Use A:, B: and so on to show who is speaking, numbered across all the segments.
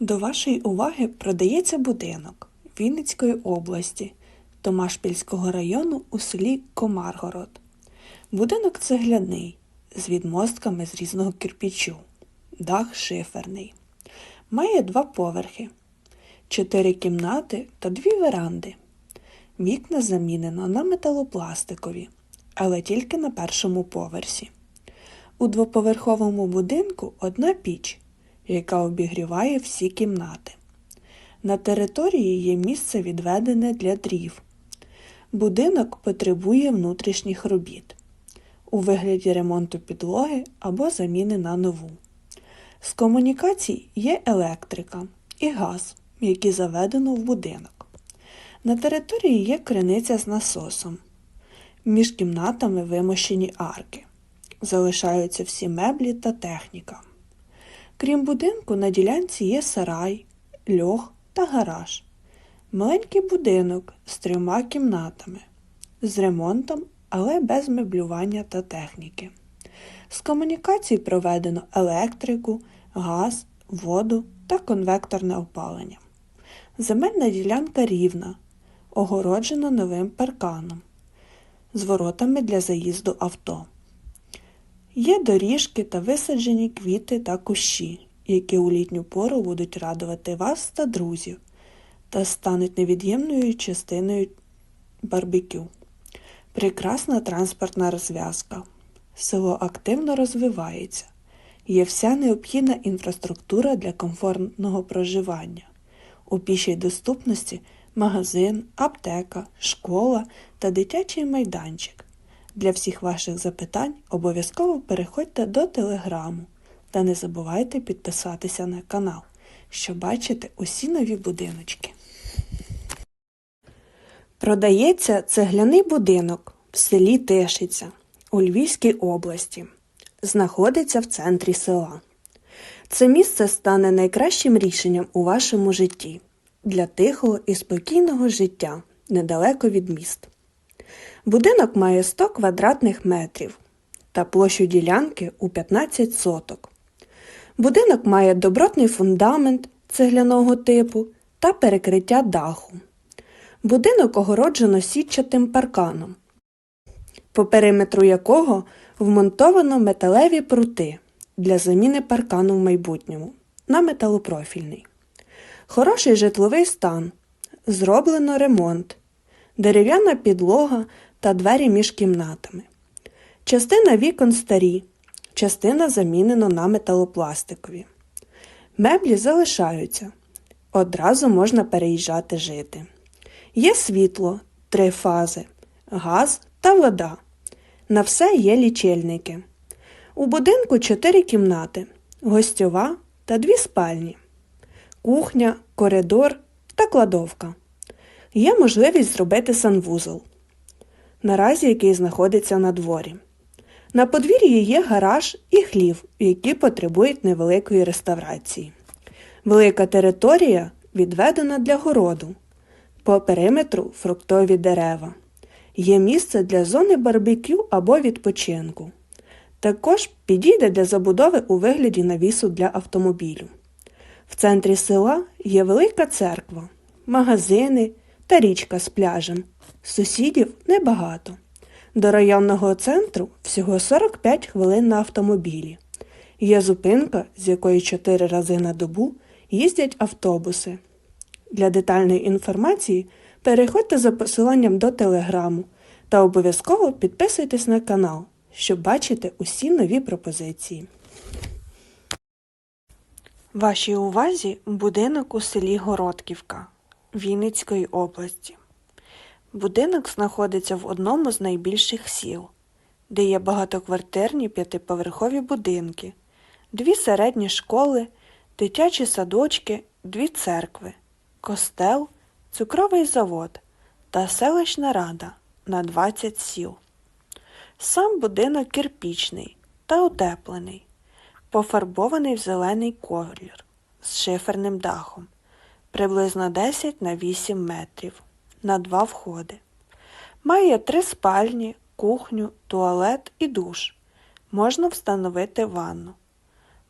A: До вашої уваги продається будинок Вінницької області Томашпільського району у селі Комаргород. Будинок цегляний з відмостками з різного кирпічу, дах шиферний. Має два поверхи, чотири кімнати та дві веранди. Вікна замінено на металопластикові, але тільки на першому поверсі. У двоповерховому будинку одна піч, яка обігріває всі кімнати. На території є місце відведене для дрів. Будинок потребує внутрішніх робіт у вигляді ремонту підлоги або заміни на нову. З комунікацій є електрика і газ, які заведено в будинок. На території є криниця з насосом. Між кімнатами вимощені арки. Залишаються всі меблі та техніка. Крім будинку, на ділянці є сарай, льох та гараж. Маленький будинок з трьома кімнатами, з ремонтом, але без меблювання та техніки. З комунікацій проведено електрику, газ, воду та конвекторне опалення. Земельна ділянка рівна, огороджена новим парканом з воротами для заїзду авто. Є доріжки та висаджені квіти та кущі, які у літню пору будуть радувати вас та друзів та стануть невід'ємною частиною барбекю. Прекрасна транспортна розв'язка. Село активно розвивається. Є вся необхідна інфраструктура для комфортного проживання. У пішій доступності магазин, аптека, школа та дитячий майданчик. Для всіх ваших запитань обов'язково переходьте до телеграму та не забувайте підписатися на канал, щоб бачити усі нові будиночки. Продається цегляний будинок в селі Тишиця у Львівській області. Знаходиться в центрі села. Це місце стане найкращим рішенням у вашому житті для тихого і спокійного життя недалеко від міст. Будинок має 100 квадратних метрів та площу ділянки у 15 соток. Будинок має добротний фундамент цегляного типу та перекриття даху. Будинок огороджено сітчатим парканом, по периметру якого вмонтовано металеві прути для заміни паркану в майбутньому на металопрофільний. Хороший житловий стан. Зроблено ремонт, дерев'яна підлога та двері між кімнатами. Частина вікон старі, частина замінено на металопластикові. Меблі залишаються. Одразу можна переїжджати жити. Є світло, три фази, газ та вода. На все є лічильники. У будинку чотири кімнати, гостьова та дві спальні, кухня, коридор та кладовка. Є можливість зробити санвузол, наразі який знаходиться на дворі. На подвір'ї є гараж і хлів, які потребують невеликої реставрації. Велика територія відведена для городу. По периметру фруктові дерева. Є місце для зони барбекю або відпочинку. Також підійде для забудови у вигляді навісу для автомобілю. В центрі села є велика церква, магазини та річка з пляжем. Сусідів небагато. До районного центру всього 45 хвилин на автомобілі. Є зупинка, з якої 4 рази на добу їздять автобуси. Для детальної інформації переходьте за посиланням до телеграму та обов'язково підписуйтесь на канал, щоб бачити усі нові пропозиції. Вашій увазі будинок у селі Городківка Вінницької області. Будинок знаходиться в одному з найбільших сіл, де є багатоквартирні п'ятиповерхові будинки, дві середні школи, дитячі садочки, дві церкви, костел, цукровий завод та селищна рада на 20 сіл. Сам будинок кирпічний та утеплений, пофарбований в зелений колір з шиферним дахом, приблизно 10 на 8 метрів на два входи. Має три спальні, кухню, туалет і душ. Можна встановити ванну.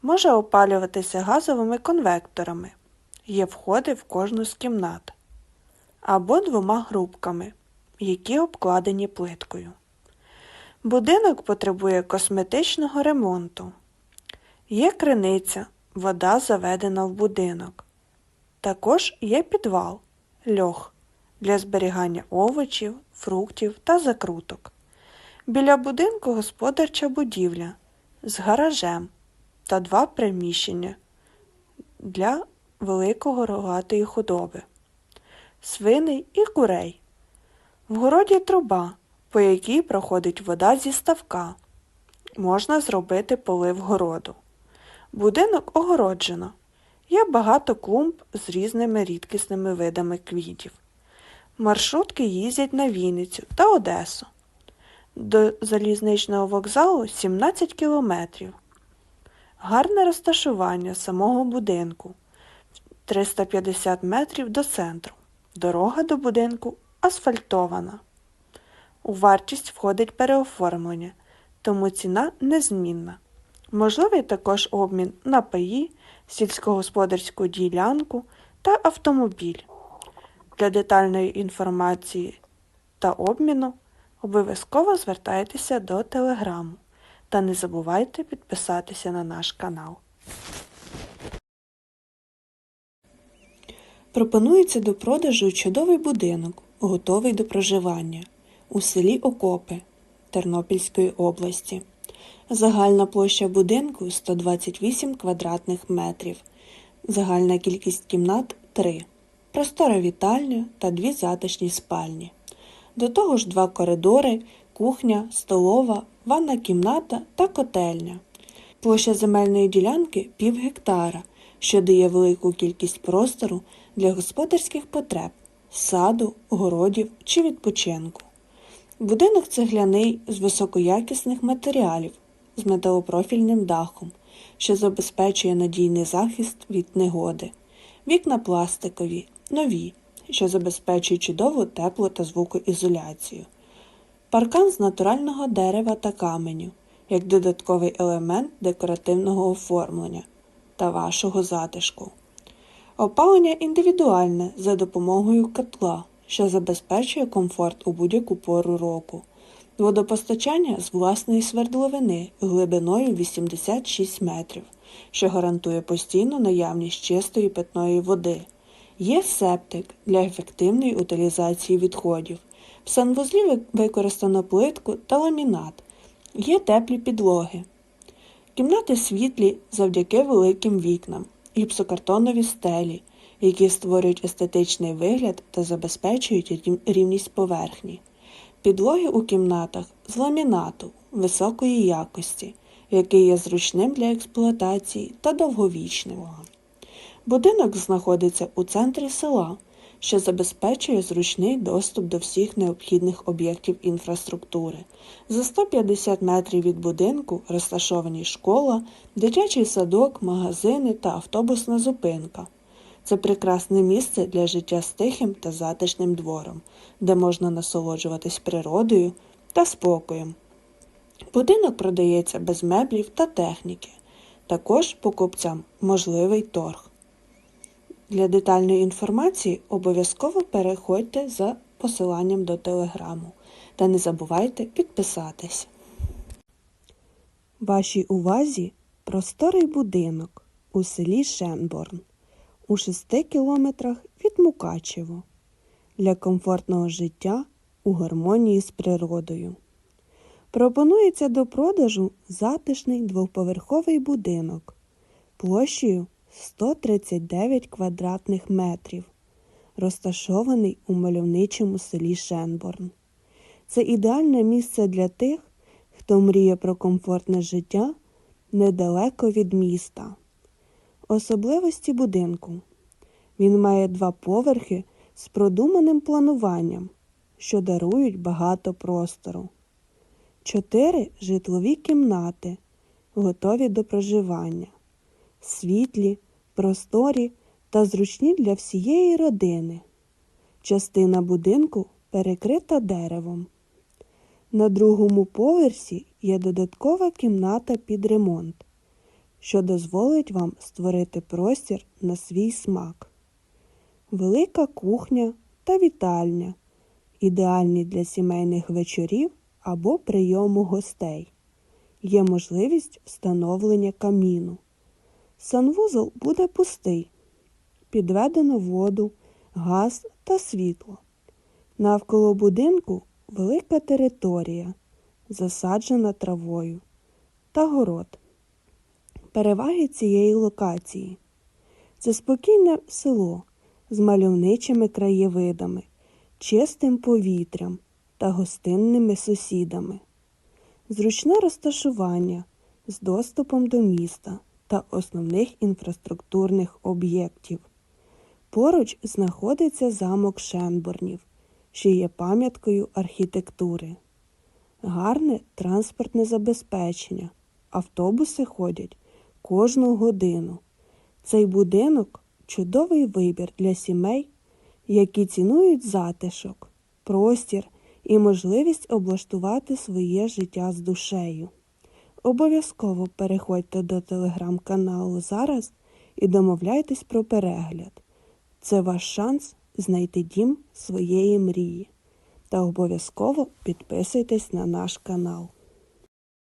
A: Може опалюватися газовими конвекторами. є входи в кожну з кімнат або двома грубками, які обкладені плиткою. Будинок потребує косметичного ремонту. Є криниця, вода заведена в будинок. Також є підвал, льох для зберігання овочів, фруктів та закруток. Біля будинку господарча будівля з гаражем та два приміщення для великого рогатої худоби, свиней і курей. В городі труба, по якій проходить вода зі ставка. Можна зробити полив городу. Будинок огороджено. Є багато клумб з різними рідкісними видами квітів. Маршрутки їздять на Вінницю та Одесу. До залізничного вокзалу 17 кілометрів. Гарне розташування самого будинку 350 метрів до центру. Дорога до будинку асфальтована. У вартість входить переоформлення, тому ціна незмінна. Можливий також обмін на паї, сільськогосподарську ділянку та автомобіль. Для детальної інформації та обміну обов'язково звертайтеся до телеграму та не забувайте підписатися на наш канал. Пропонується до продажу чудовий будинок, готовий до проживання у селі Окопи Тернопільської області. Загальна площа будинку 128 квадратних метрів. Загальна кількість кімнат 3. Простора вітальня та дві затишні спальні. До того ж два коридори, кухня, столова, ванна кімната та котельня. Площа земельної ділянки пів гектара, що дає велику кількість простору для господарських потреб, саду, городів чи відпочинку. Будинок цегляний з високоякісних матеріалів з металопрофільним дахом, що забезпечує надійний захист від негоди. Вікна пластикові, нові, що забезпечують чудову тепло та звукоізоляцію. Паркан з натурального дерева та каменю, як додатковий елемент декоративного оформлення та вашого затишку. Опалення індивідуальне за допомогою котла, що забезпечує комфорт у будь-яку пору року. Водопостачання з власної свердловини глибиною 86 метрів, що гарантує постійну наявність чистої питної води. Є септик для ефективної утилізації відходів. В санвузлі використано плитку та ламінат. Є теплі підлоги. Кімнати світлі завдяки великим вікнам, гіпсокартонові стелі, які створюють естетичний вигляд та забезпечують рівність поверхні. Підлоги у кімнатах з ламінату високої якості, який є зручним для експлуатації та довговічним. Будинок знаходиться у центрі села, що забезпечує зручний доступ до всіх необхідних об'єктів інфраструктури. За 150 метрів від будинку розташовані школа, дитячий садок, магазини та автобусна зупинка. Це прекрасне місце для життя з тихим та затишним двором, де можна насолоджуватись природою та спокоєм. Будинок продається без меблів та техніки. Також покупцям можливий торг. Для детальної інформації обов'язково переходьте за посиланням до телеграму та не забувайте підписатись. Вашій увазі просторий будинок у селі Шенборн у 6 кілометрах від Мукачево для комфортного життя у гармонії з природою. Пропонується до продажу затишний двоповерховий будинок площею 139 квадратних метрів, розташований у мальовничому селі Шенборн. Це ідеальне місце для тих, хто мріє про комфортне життя недалеко від міста. Особливості будинку. Він має два поверхи з продуманим плануванням, що дарують багато простору. Чотири житлові кімнати, готові до проживання, світлі, просторі та зручні для всієї родини. Частина будинку перекрита деревом. На другому поверсі є додаткова кімната під ремонт, що дозволить вам створити простір на свій смак. велика кухня та вітальня, ідеальні для сімейних вечорів або прийому гостей. Є можливість встановлення каміну. Санвузол буде пустий. Підведено воду, газ та світло. Навколо будинку велика територія, засаджена травою та город. Переваги цієї локації це спокійне село з мальовничими краєвидами, чистим повітрям та гостинними сусідами, зручне розташування з доступом до міста та основних інфраструктурних об'єктів. Поруч знаходиться замок Шенборнів, що є пам'яткою архітектури. Гарне транспортне забезпечення. Автобуси ходять кожну годину. Цей будинок чудовий вибір для сімей, які цінують затишок, простір і можливість облаштувати своє життя з душею. Обов'язково переходьте до телеграм-каналу зараз і домовляйтесь про перегляд. Це ваш шанс знайти дім своєї мрії. Та обов'язково підписуйтесь на наш канал.